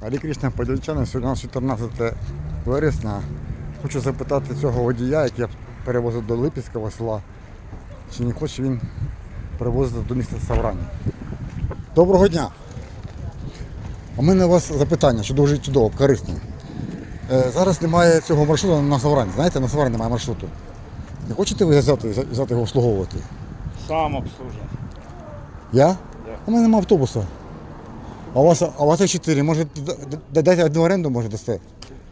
Харі Кришна Подільчани, сьогодні у нас 14 вересня. Хочу запитати цього водія, який я перевозив до Липецького села, чи не хоче він перевозити до міста Саврані. Доброго дня! У мене у вас запитання, що дуже чудово, корисні. Е, зараз немає цього маршруту на Саврані. Знаєте, на Саврані немає маршруту. Не хочете ви взяти, взяти його обслуговувати? Сам обслужив. Я? Да. У мене немає автобуса. А у вас, а у вас є 4, може д- д- дайте одну оренду, може дасте?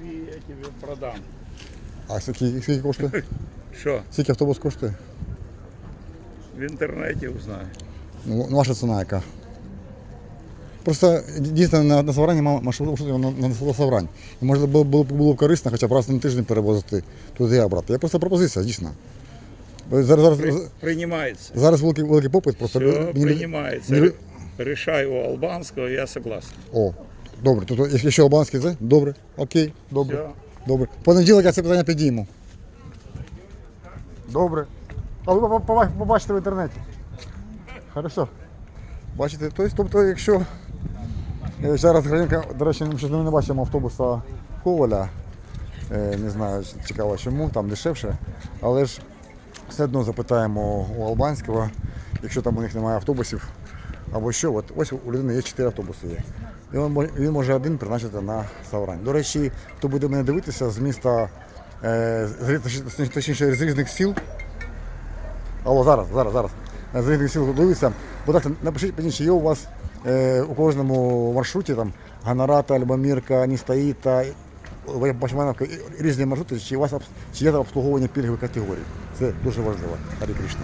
Я тебе продам. А скільки, скільки коштує? Що? Скільки автобус коштує? В інтернеті узнаю. Ну, ваша ціна яка? Просто дійсно на, на Саврані мама маршрут на, на, на село Саврань. І може було, було, було б корисно хоча б раз на тиждень перевозити туди і обратно. Я просто пропозиція, дійсно. Бо Зараз, При, зараз, приймається. зараз великий, великий попит, просто Все, мені приймається. не- Рішай у Албанського, я согласен. О, добре. Тобто, якщо ще албанський це? Добре, окей, добре. Все. Добре. Понеділок я це питання підійму. Добре. А ви по- по- побачите в інтернеті. Хорошо. Бачите, тобто, тобто якщо е, зараз Гринка, до речі, ми щось не бачимо автобуса Коваля. Е, Не знаю, чи- цікаво чому, там дешевше. Але ж все одно запитаємо у Албанського, якщо там у них немає автобусів, або що, от ось у людини є 4 автобуси є. І він, мо- він може один призначити на Саврань. До речі, хто буде мене дивитися з міста, е, точніше, з різних сіл. Алло, зараз, зараз, зараз. З різних сіл дивитися. Будь ласка, напишіть чи є у вас е, у кожному маршруті там Ганарата, Альбомірка, Ністаїта, Башмановка, різні маршрути, чи у вас чи є обслуговування пільгових категорій. Це дуже важливо. Харі Кришна.